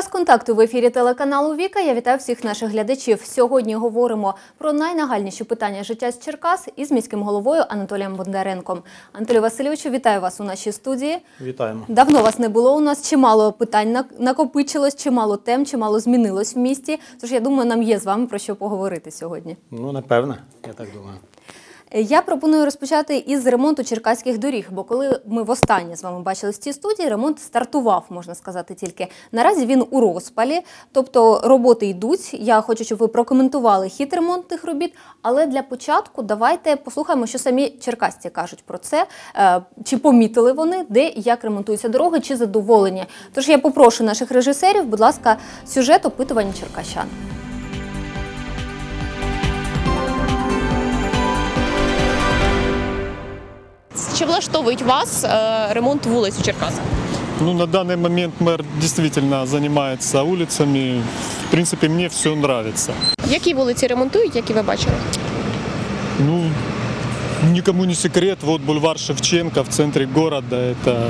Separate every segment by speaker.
Speaker 1: Час контакту в ефірі телеканалу Віка. Я вітаю всіх наших глядачів. Сьогодні говоримо про найнагальніші питання життя з Черкас із міським головою Анатолієм Бондаренком. Анатолій Васильовичу, вітаю вас у нашій студії.
Speaker 2: Вітаємо.
Speaker 1: Давно вас не було. У нас чимало питань на- накопичилось, чимало тем, чимало змінилось в місті. Тож я думаю, нам є з вами про що поговорити сьогодні.
Speaker 2: Ну, напевно, я так думаю.
Speaker 1: Я пропоную розпочати із ремонту черкаських доріг, бо коли ми востаннє з вами бачили в цій студії, ремонт стартував, можна сказати, тільки наразі він у розпалі, тобто роботи йдуть. Я хочу, щоб ви прокоментували хід ремонтних робіт. Але для початку давайте послухаємо, що самі черкасці кажуть про це. Е, Чи помітили вони, де і як ремонтуються дороги, чи задоволені. Тож я попрошу наших режисерів, будь ласка, сюжет опитування черкащан.
Speaker 3: Чи влаштовують вас е, ремонт вулиць у Черкасах?
Speaker 4: Ну, на данный момент мэр действительно занимается улицами. В принципе, мне все нравится.
Speaker 3: Які вулиці ремонтують, які ви бачили?
Speaker 4: Ну, никому не секрет, вот бульвар Шевченко в центре города. Это,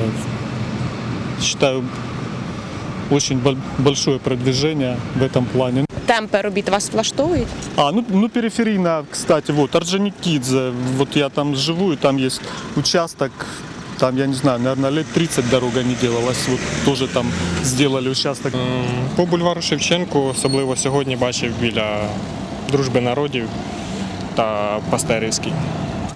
Speaker 4: считаю, очень бол- большое продвижение в этом плане.
Speaker 3: Темпи робіт вас влаштовують?
Speaker 4: А, ну, ну периферийно, кстати, вот Орджоникидзе, вот я там живу, и там есть участок, там, я не знаю, наверное, лет 30 дорога не делалась, вот тоже там сделали участок.
Speaker 5: По бульвару Шевченку, особливо сьогодні, бачив біля дружби народів та Пастерівський.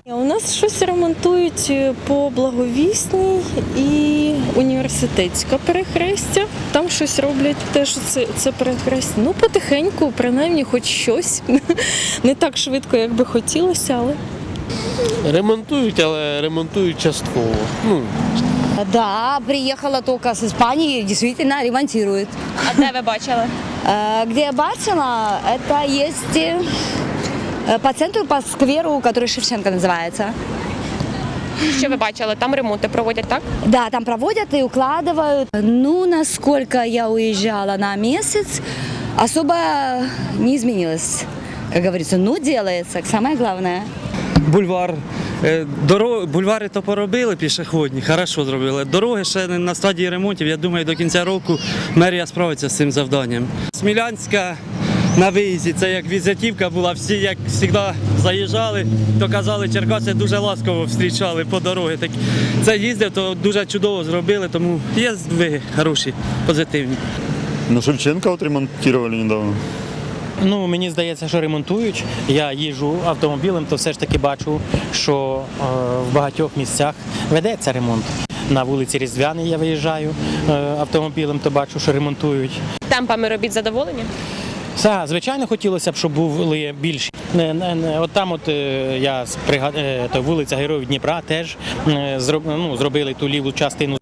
Speaker 6: У нас щось ремонтують е, по благовісній і університетська перехрестя. Там щось роблять теж це, це перехрестя. Ну, потихеньку, принаймні, хоч щось. Не так швидко, як би хотілося, але
Speaker 7: Ремонтують, але ремонтують частково. Ну,
Speaker 8: Да, приехала только с Испании, действительно ремонтирует.
Speaker 3: А де ви бачили?
Speaker 8: Э, Где я бачила, это есть э, по центру, по скверу, который Шевченко называется.
Speaker 3: Що ви бачили? Там ремонти проводять, так?
Speaker 8: Да, там проводят и укладывают. Ну, насколько я уезжала на месяц, особо не изменилось. Как говорится, ну, делается, самое главное.
Speaker 9: бульвар. Е, Доро... Бульвари то поробили пішохідні, хорошо зробили. Дороги ще не на стадії ремонтів. Я думаю, до кінця року мерія справиться з цим завданням. Смілянська на виїзді, це як візитівка була. Всі, як завжди, заїжджали, то казали, Черкаси дуже ласково зустрічали по дорогі. Так це їздив, то дуже чудово зробили, тому є здвиги хороші, позитивні.
Speaker 4: Ну, Шевченко вот ремонтировали недавно.
Speaker 10: Ну, мені здається, що ремонтують. Я їжджу автомобілем, то все ж таки бачу, що е, в багатьох місцях ведеться ремонт. На вулиці Різдвяний я виїжджаю е, автомобілем, то бачу, що ремонтують.
Speaker 3: Темпами робіт задоволені?
Speaker 10: Все, звичайно, хотілося б, щоб були більші. От там, от е, я спригад... е, вулиця Героїв Дніпра теж е, ну, зробили ту ліву частину.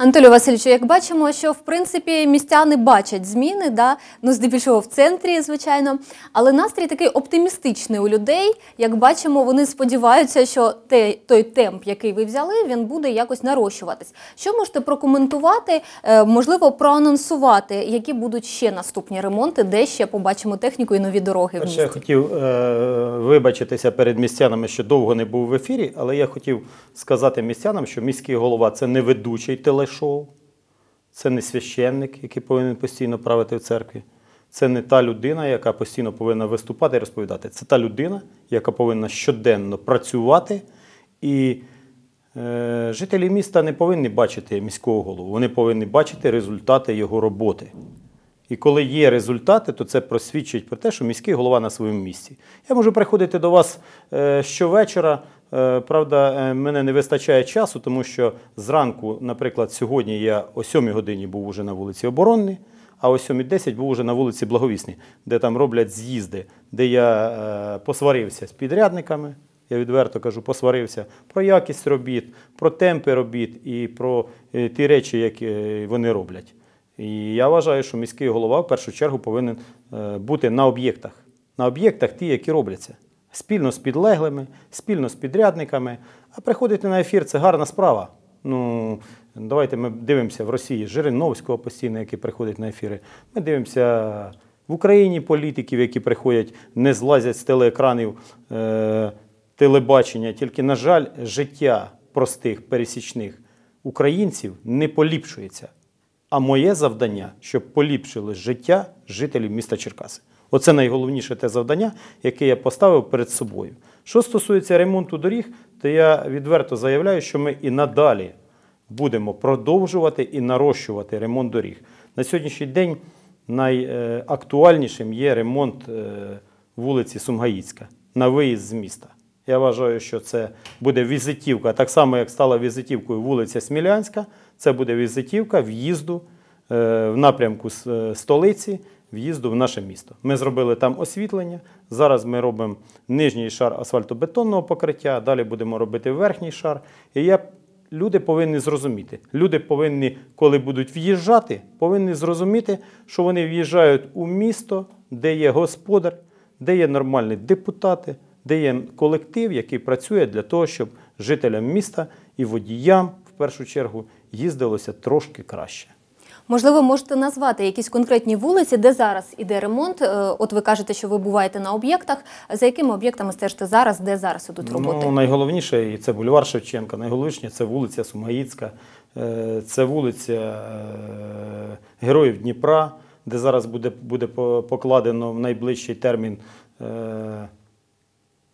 Speaker 1: Анатолію Васильовичу, як бачимо, що в принципі містяни бачать зміни, да? ну здебільшого в центрі, звичайно. Але настрій такий оптимістичний у людей. Як бачимо, вони сподіваються, що те, той темп, який ви взяли, він буде якось нарощуватись. Що можете прокоментувати, е, можливо, проанонсувати, які будуть ще наступні ремонти, де ще побачимо техніку і нові дороги в
Speaker 2: Перше, я хотів е, вибачитися перед містянами, що довго не був в ефірі, але я хотів сказати містянам, що міський голова це не ведучий телешоу, це не священник, який повинен постійно правити в церкві. Це не та людина, яка постійно повинна виступати і розповідати. Це та людина, яка повинна щоденно працювати. І е, жителі міста не повинні бачити міського голову, вони повинні бачити результати його роботи. І коли є результати, то це просвідчить про те, що міський голова на своєму місці. Я можу приходити до вас е, щовечора. Е, правда, е, мене не вистачає часу, тому що зранку, наприклад, сьогодні я о 7 годині був уже на вулиці Оборонній, а о 7.10 був уже на вулиці Благовісній, де там роблять з'їзди, де я е, посварився з підрядниками. Я відверто кажу, посварився про якість робіт, про темпи робіт і про ті речі, які вони роблять. І я вважаю, що міський голова в першу чергу повинен бути на об'єктах, на об'єктах ті, які робляться. Спільно з підлеглими, спільно з підрядниками. А приходити на ефір це гарна справа. Ну, давайте ми дивимося в Росії Жириновського постійно, який приходить на ефіри. Ми дивимося в Україні політиків, які приходять, не злазять з телеекранів е, телебачення. Тільки, на жаль, життя простих, пересічних українців не поліпшується. А моє завдання, щоб поліпшили життя жителів міста Черкаси. Оце найголовніше те завдання, яке я поставив перед собою. Що стосується ремонту доріг, то я відверто заявляю, що ми і надалі будемо продовжувати і нарощувати ремонт доріг. На сьогоднішній день найактуальнішим є ремонт е, вулиці Сумгаїцька на виїзд з міста. Я вважаю, що це буде візитівка, так само, як стала візитівкою вулиця Смілянська, це буде візитівка в'їзду е, в напрямку е, столиці, в'їзду в наше місто. Ми зробили там освітлення. Зараз ми робимо нижній шар асфальтобетонного покриття, далі будемо робити верхній шар. І я люди повинні зрозуміти. Люди повинні, коли будуть в'їжджати, повинні зрозуміти, що вони в'їжджають у місто, де є господар, де є нормальні депутати, де є колектив, який працює для того, щоб жителям міста і водіям в першу чергу їздилося трошки краще.
Speaker 1: Можливо, можете назвати якісь конкретні вулиці, де зараз іде ремонт. Е, От ви кажете, що ви буваєте на об'єктах. За якими об'єктами стежите зараз, де зараз ідуть роботи?
Speaker 2: Ну, найголовніше і це бульвар Шевченка, найголовніше це вулиця Сумгаїцька, е, це вулиця е, Героїв Дніпра, де зараз буде, буде покладено в найближчий термін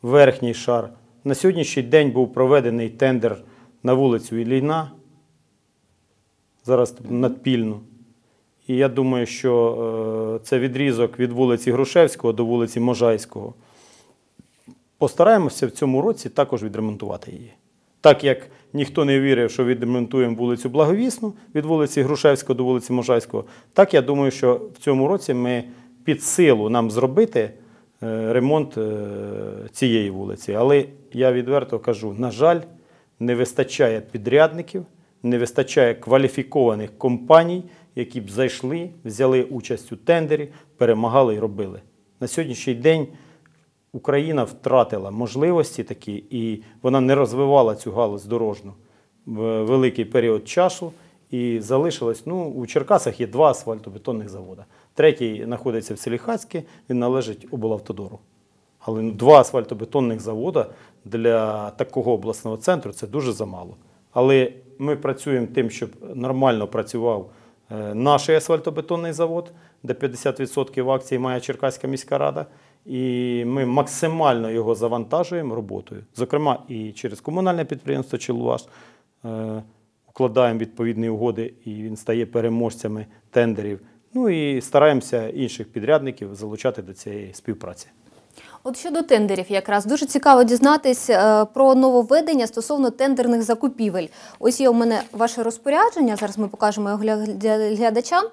Speaker 2: верхній шар. На сьогоднішній день був проведений тендер на вулицю Ілліна, зараз надпільну. І я думаю, що е, це відрізок від вулиці Грушевського до вулиці Можайського. Постараємося в цьому році також відремонтувати її. Так як ніхто не вірив, що відремонтуємо вулицю Благовісну від вулиці Грушевського до вулиці Можайського, так я думаю, що в цьому році ми під силу нам зробити е, ремонт е, цієї вулиці. Але я відверто кажу, на жаль, не вистачає підрядників, не вистачає кваліфікованих компаній, які б зайшли, взяли участь у тендері, перемагали і робили. На сьогоднішній день Україна втратила можливості такі, і вона не розвивала цю галузь дорожну в великий період часу. І залишилось, ну, у Черкасах є два асфальтобетонних заводи. Третій знаходиться в селі Хацьке, він належить облавтодору. Але ну, два асфальтобетонних завода для такого обласного центру це дуже замало. Але ми працюємо тим, щоб нормально працював е, наш асфальтобетонний завод, де 50% акцій має Черкаська міська рада. І ми максимально його завантажуємо роботою. Зокрема, і через комунальне підприємство Челуваш е, укладаємо відповідні угоди, і він стає переможцями тендерів. Ну і стараємося інших підрядників залучати до цієї співпраці.
Speaker 1: От щодо тендерів, якраз дуже цікаво дізнатись е, про нововведення стосовно тендерних закупівель. Ось є у мене ваше розпорядження. Зараз ми покажемо його глядачам.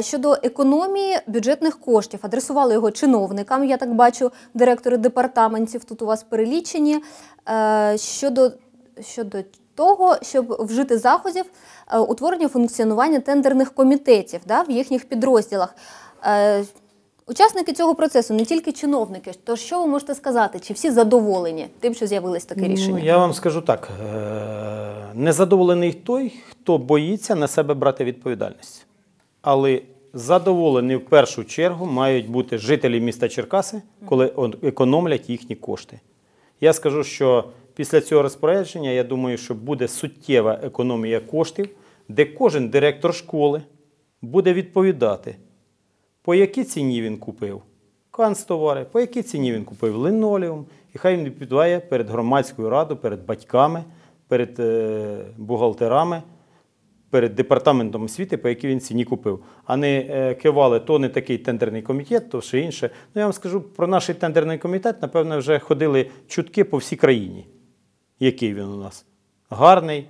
Speaker 1: Щодо економії бюджетних коштів, адресували його чиновникам. Я так бачу, директори департаментів тут у вас перелічені. Е, Щодо, щодо того, щоб вжити заходів е, утворення функціонування тендерних комітетів да, в їхніх підрозділах. Учасники цього процесу не тільки чиновники. То що ви можете сказати? Чи всі задоволені тим, що з'явилось таке рішення?
Speaker 2: Ну, я вам скажу так: е, незадоволений той, хто боїться на себе брати відповідальність. Але задоволені в першу чергу мають бути жителі міста Черкаси, коли економлять їхні кошти. Я скажу, що після цього розпорядження, я думаю, що буде суттєва економія коштів, де кожен директор школи буде відповідати, по якій ціні він купив канцтовари, по якій ціні він купив линолеум, і хай він відповідає перед громадською радою, перед батьками, перед е, бухгалтерами, перед департаментом освіти, по якій він ціні купив. А не е, кивали, то не такий тендерний комітет, то ще інше. Ну, я вам скажу про наш тендерний комітет, напевно, вже ходили чутки по всій країні. Який він у нас? Гарний.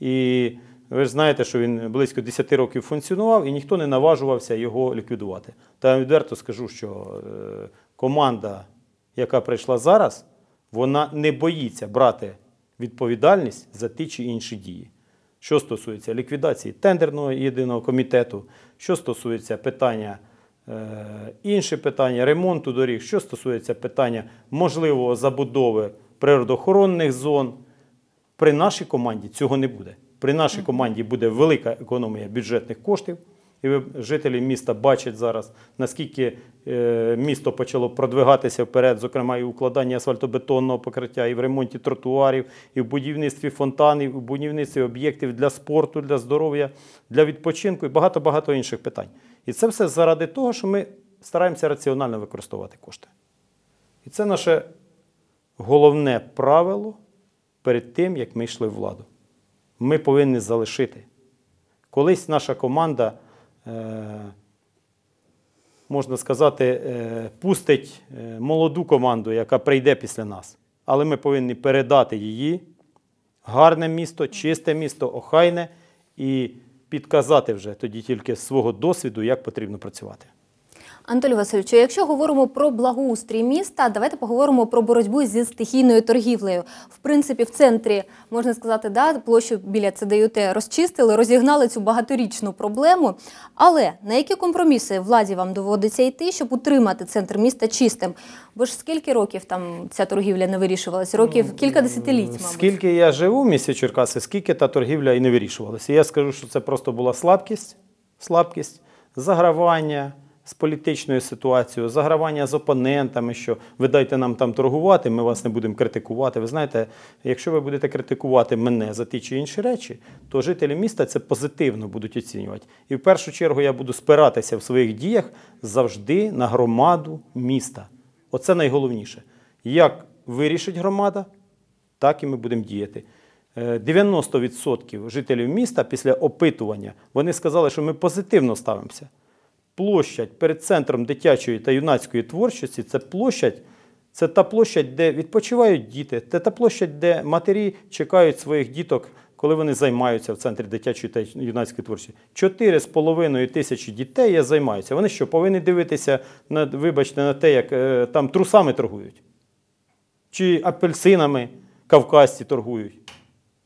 Speaker 2: І ви ж знаєте, що він близько 10 років функціонував і ніхто не наважувався його ліквідувати. Та я відверто скажу, що е, команда, яка прийшла зараз, вона не боїться брати відповідальність за ті чи інші дії. Що стосується ліквідації тендерного єдиного комітету, що стосується питання е, інші питання ремонту доріг, що стосується питання можливого забудови природоохоронних зон, при нашій команді цього не буде. При нашій команді буде велика економія бюджетних коштів, І жителі міста бачать зараз, наскільки е, місто почало продвигатися вперед, зокрема і в укладанні асфальтобетонного покриття, і в ремонті тротуарів, і в будівництві фонтанів, і в будівництві об'єктів для спорту, для здоров'я, для відпочинку і багато-багато інших питань. І це все заради того, що ми стараємося раціонально використовувати кошти. І це наше головне правило перед тим, як ми йшли в владу. Ми повинні залишити. Колись наша команда, е, можна сказати, е, пустить е, молоду команду, яка прийде після нас. Але ми повинні передати її гарне місто, чисте місто, охайне і підказати вже тоді тільки свого досвіду, як потрібно працювати.
Speaker 1: Антолій Васильовичу, якщо говоримо про благоустрій міста, давайте поговоримо про боротьбу зі стихійною торгівлею. В принципі, в центрі можна сказати, да, площу біля ЦДЮТ розчистили, розігнали цю багаторічну проблему. Але на які компроміси владі вам доводиться йти, щоб утримати центр міста чистим? Бо ж скільки років там ця торгівля не вирішувалася? Років кілька десятиліть, мабуть.
Speaker 2: Скільки я живу в місті Черкаси, скільки та торгівля і не вирішувалася. Я скажу, що це просто була слабкість, слабкість, загравання з політичною ситуацією, загравання з опонентами, що ви дайте нам там торгувати, ми вас не будемо критикувати. Ви знаєте, якщо ви будете критикувати мене за ті чи інші речі, то жителі міста це позитивно будуть оцінювати. І в першу чергу я буду спиратися в своїх діях завжди на громаду міста. Оце найголовніше. Як вирішить громада, так і ми будемо діяти. Е, 90% жителів міста після опитування вони сказали, що ми позитивно ставимося. Площадь перед центром дитячої та юнацької творчості це площадь, це та площадь, де відпочивають діти, це та площадь, де матері чекають своїх діток, коли вони займаються в центрі дитячої та юнацької творчості. Чотири з половиною тисячі дітей я займаюся. Вони що, повинні дивитися на, вибачте, на те, як е, там трусами торгують? Чи апельсинами кавказці торгують?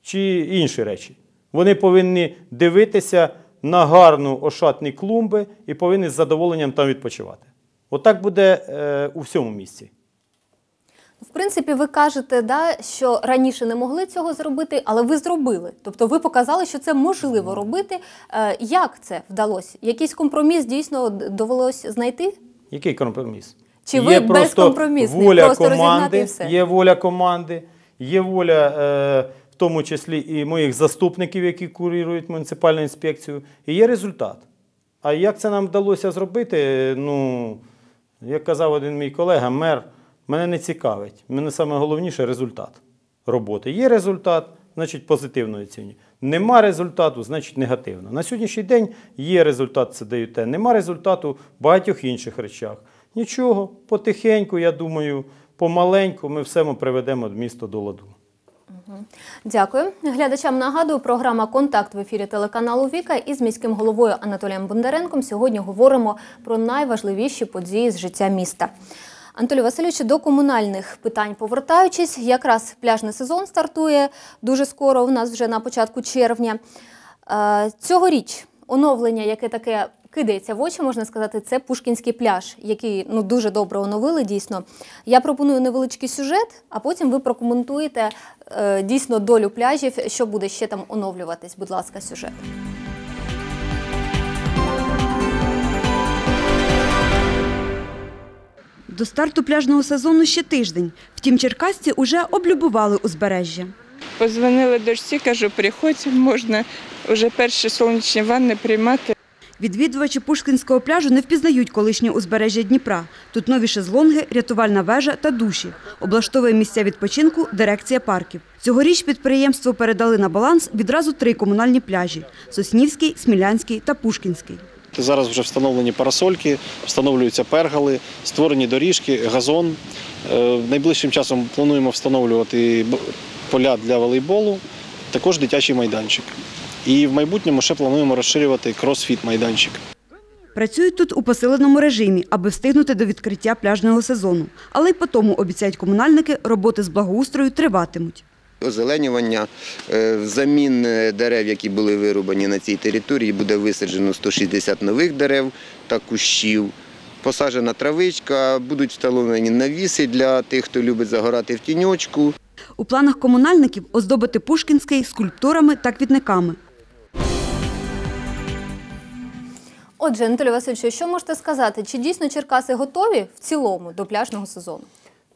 Speaker 2: чи інші речі. Вони повинні дивитися на гарну ошатні клумби і повинні з задоволенням там відпочивати. Отак буде е, у всьому місці.
Speaker 1: В принципі, ви кажете, да, що раніше не могли цього зробити, але ви зробили. Тобто ви показали, що це можливо робити. Е, як це вдалося? Якийсь компроміс дійсно довелось знайти?
Speaker 2: Який компроміс?
Speaker 1: Чи ви безкомпромісний?
Speaker 2: воля
Speaker 1: Просто розігнати і все?
Speaker 2: є воля команди, є воля, е, в тому числі і моїх заступників, які курують муніципальну інспекцію, і є результат. А як це нам вдалося зробити? Ну, як казав один мій колега, мер, мене не цікавить. Мене саме головніше результат роботи. Є результат, значить позитивно оцінюю. Нема результату, значить негативно. На сьогоднішній день є результат це дають. Нема результату в багатьох інших речах. Нічого, потихеньку, я думаю, помаленьку ми все ми приведемо місто до ладу.
Speaker 1: Дякую. Глядачам нагадую, програма Контакт в ефірі телеканалу Віка із міським головою Анатолієм Бондаренком. Сьогодні говоримо про найважливіші події з життя міста. Анатолій Васильович, до комунальних питань повертаючись, якраз пляжний сезон стартує дуже скоро, у нас вже на початку червня. Е, Цьогоріч оновлення, яке таке кидається в очі, можна сказати, це Пушкінський пляж, який ну дуже добре оновили. Дійсно, я пропоную невеличкий сюжет, а потім ви прокоментуєте е, дійсно долю пляжів, що буде ще там оновлюватись. Будь ласка, сюжет.
Speaker 11: До старту пляжного сезону ще тиждень. Втім, черкасці уже облюбували узбережжя.
Speaker 12: Позвонила дочці, кажу, приходь, можна вже перші сонячні ванни приймати.
Speaker 11: Відвідувачі Пушкінського пляжу не впізнають колишнє узбережжя Дніпра. Тут нові шезлонги, рятувальна вежа та душі. Облаштовує місця відпочинку дирекція парків. Цьогоріч підприємство передали на баланс відразу три комунальні пляжі – Соснівський, Смілянський та Пушкінський.
Speaker 13: Зараз вже встановлені парасольки, встановлюються пергали, створені доріжки, газон. Е, Найближчим часом плануємо встановлювати поля для волейболу, також дитячий майданчик. І в майбутньому ще плануємо розширювати кросфіт майданчик.
Speaker 11: Працюють тут у посиленому режимі, аби встигнути до відкриття пляжного сезону. Але й по тому, обіцяють комунальники, роботи з благоустрою триватимуть.
Speaker 14: Озеленювання, е, взамін е, дерев, які були вирубані на цій території, буде висаджено 160 нових дерев та кущів. Посаджена травичка, будуть встановлені навіси для тих, хто любить загорати в тіньочку.
Speaker 11: У планах комунальників оздобити Пушкінський скульптурами та квітниками.
Speaker 1: Отже, Анатолій Васильович, що можете сказати? Чи дійсно Черкаси готові в цілому до пляжного сезону?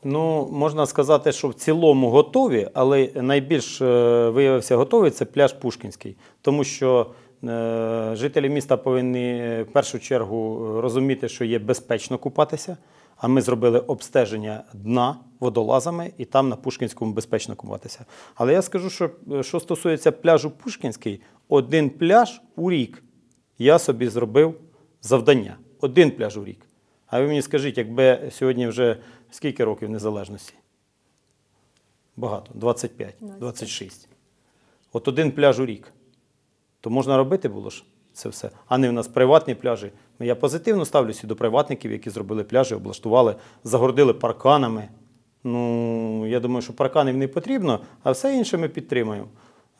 Speaker 2: Ну, можна сказати, що в цілому готові, але найбільш е, виявився готовий це пляж Пушкінський, тому що е, жителі міста повинні е, в першу чергу розуміти, що є безпечно купатися. А ми зробили обстеження дна водолазами, і там на Пушкінському безпечно купатися. Але я скажу, що що стосується пляжу Пушкінський, один пляж у рік я собі зробив завдання. Один пляж у рік. А ви мені скажіть, якби сьогодні вже скільки років незалежності? Багато, 25, 26. От один пляж у рік. То можна робити було ж це все. А не в нас приватні пляжі. Ну, Я позитивно ставлюся до приватників, які зробили пляжі, облаштували, загородили парканами. Ну, я думаю, що парканів не потрібно, а все інше ми підтримуємо.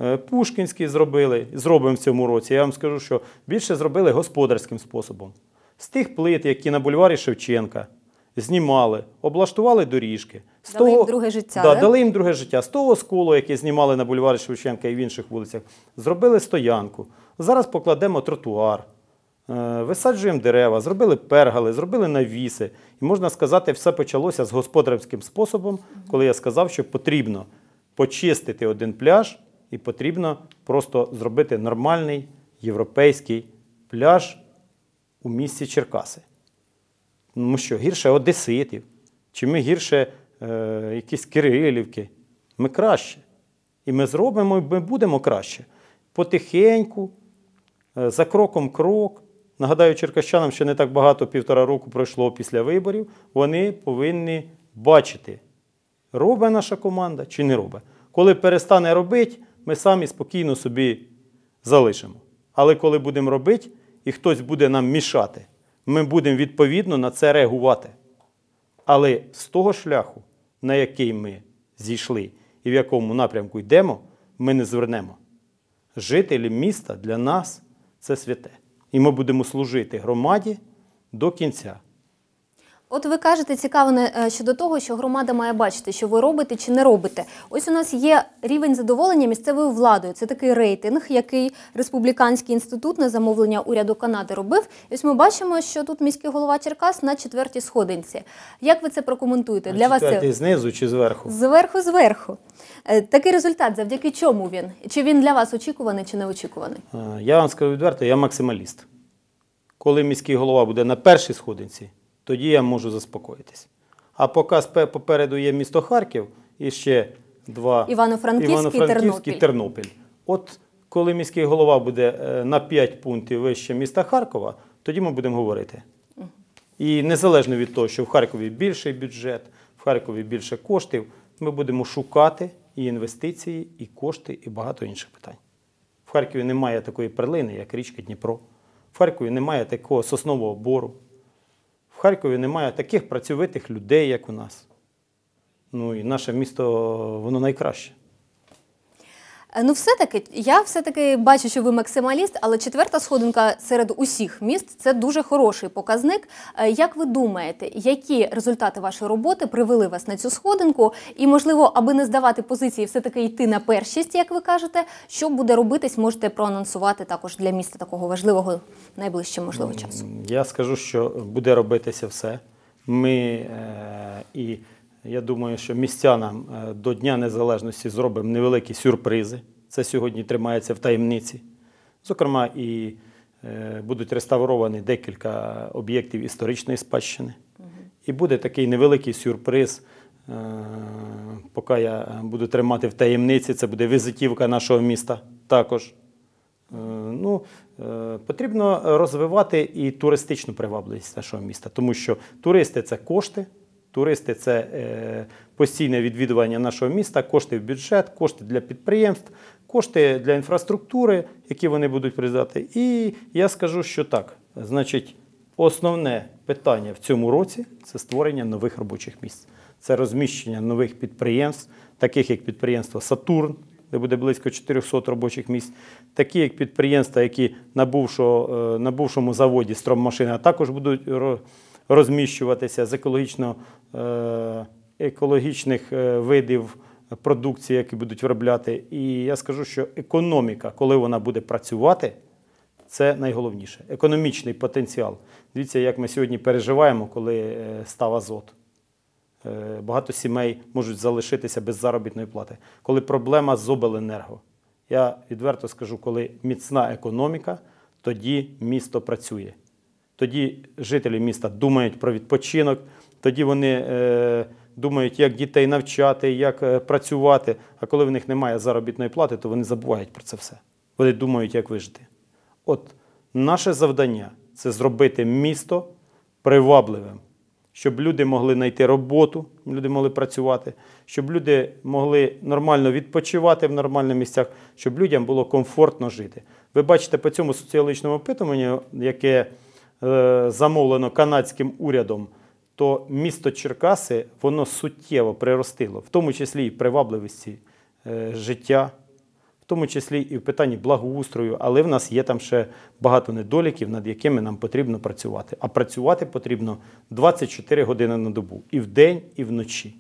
Speaker 2: Е, Пушкінський зробили, зробимо в цьому році. Я вам скажу, що більше зробили господарським способом. З тих плит, які на бульварі Шевченка знімали, облаштували доріжки. З
Speaker 1: Дали їм друге життя,
Speaker 2: Да,
Speaker 1: да?
Speaker 2: дали їм друге життя. З того сколу, яке знімали на бульварі Шевченка і в інших вулицях, зробили стоянку. Зараз покладемо тротуар, е, висаджуємо дерева, зробили пергали, зробили навіси. І можна сказати, все почалося з господарським способом, коли я сказав, що потрібно почистити один пляж і потрібно просто зробити нормальний європейський пляж у місті Черкаси. Ну що, гірше Одеситів, чи ми гірше е, якісь Кирилівки. Ми краще. І ми зробимо, і ми будемо краще. Потихеньку, е, за кроком крок. Нагадаю, черкащанам ще не так багато, півтора року пройшло після виборів. Вони повинні бачити, робить наша команда чи не робить. Коли перестане робити, ми самі спокійно собі залишимо. Але коли будемо робити, і хтось буде нам мішати, ми будемо відповідно на це реагувати. Але з того шляху, на який ми зійшли і в якому напрямку йдемо, ми не звернемо. Жителі міста для нас це святе. І ми будемо служити громаді до кінця.
Speaker 1: От ви кажете цікаво е, щодо того, що громада має бачити, що ви робите чи не робите. Ось у нас є рівень задоволення місцевою владою. Це такий рейтинг, який республіканський інститут на замовлення уряду Канади робив. І ось ми бачимо, що тут міський голова Черкас на четвертій сходинці. Як ви це прокоментуєте? Для вас це
Speaker 2: знизу чи зверху?
Speaker 1: зверху зверху. Е, Такий результат, завдяки чому він? Чи він для вас очікуваний чи не очікуваний?
Speaker 2: Е, Я вам скажу відверто, я максималіст. Коли міський голова буде на першій сходинці, тоді я можу заспокоїтись. А поки попереду є місто Харків і ще два
Speaker 1: Івано-Франківськ і
Speaker 2: Івано-Франківськ
Speaker 1: Тернопіль.
Speaker 2: Тернопіль. От коли міський голова буде е, на 5 пунктів вище міста Харкова, тоді ми будемо говорити. І незалежно від того, що в Харкові більший бюджет, в Харкові більше коштів, ми будемо шукати і інвестиції, і кошти, і багато інших питань. В Харкові немає такої перлини, як річка Дніпро. В Харкові немає такого соснового бору. В Харкові немає таких працьовитих людей, як у нас. Ну і наше місто, воно найкраще.
Speaker 1: Е, Ну, все-таки я все-таки бачу, що ви максималіст, але четверта сходинка серед усіх міст це дуже хороший показник. Е, Як ви думаєте, які результати вашої роботи привели вас на цю сходинку? І, можливо, аби не здавати позиції, все-таки йти на першість, як ви кажете, що буде робитись, можете проанонсувати також для міста такого важливого найближчим, можливо, часу.
Speaker 2: Я скажу, що буде робитися все. Ми е, і я думаю, що містянам е, до Дня Незалежності зробимо невеликі сюрпризи. Це сьогодні тримається в таємниці. Зокрема, і е, будуть реставровані декілька об'єктів історичної спадщини. І буде такий невеликий сюрприз. е, Поки я буду тримати в таємниці, це буде візитівка нашого міста також. Ну, потрібно розвивати і туристичну привабливість нашого міста, тому що туристи це кошти, туристи це е, постійне відвідування нашого міста, кошти в бюджет, кошти для підприємств, кошти для інфраструктури, які вони будуть придати. І я скажу, що так, значить, основне питання в цьому році це створення нових робочих місць. Це розміщення нових підприємств, таких як підприємство Сатурн, де буде близько 400 робочих місць, такі як підприємства, які на, е, бувшому заводі «Строммашина» також будуть розміщуватися з екологічно, е, екологічних е, видів продукції, які будуть виробляти. І я скажу, що економіка, коли вона буде працювати, Це найголовніше. Економічний потенціал. Дивіться, як ми сьогодні переживаємо, коли е, став азот. Багато сімей можуть залишитися без заробітної плати. Коли проблема з обленерго. Я відверто скажу, коли міцна економіка, тоді місто працює. Тоді жителі міста думають про відпочинок, тоді вони е, думають, як дітей навчати, як е, працювати. А коли в них немає заробітної плати, то вони забувають про це все. Вони думають, як вижити. От наше завдання це зробити місто привабливим, щоб люди могли знайти роботу, люди могли працювати, щоб люди могли нормально відпочивати в нормальних місцях, щоб людям було комфортно жити. Ви бачите по цьому соціологічному опитуванню, яке замовлено канадським урядом, то місто Черкаси воно суттєво приростило, в тому числі і в привабливості е, життя, в тому числі і в питанні благоустрою, але в нас є там ще багато недоліків, над якими нам потрібно працювати. А працювати потрібно 24 години на добу і вдень, і вночі.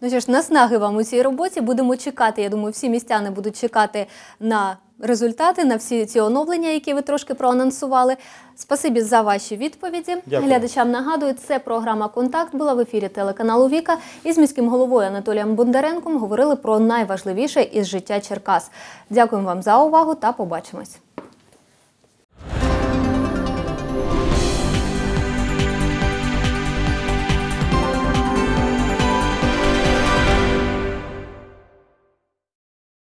Speaker 1: Ну що ж, наснаги вам у цій роботі. Будемо чекати. Я думаю, всі містяни будуть чекати на результати, на всі ці оновлення, які ви трошки проанонсували. Спасибі за ваші відповіді.
Speaker 2: Дякую.
Speaker 1: Глядачам нагадую, це програма Контакт була в ефірі телеканалу Віка. Із міським головою Анатолієм Бондаренком говорили про найважливіше із життя Черкас. Дякуємо вам за увагу та побачимось.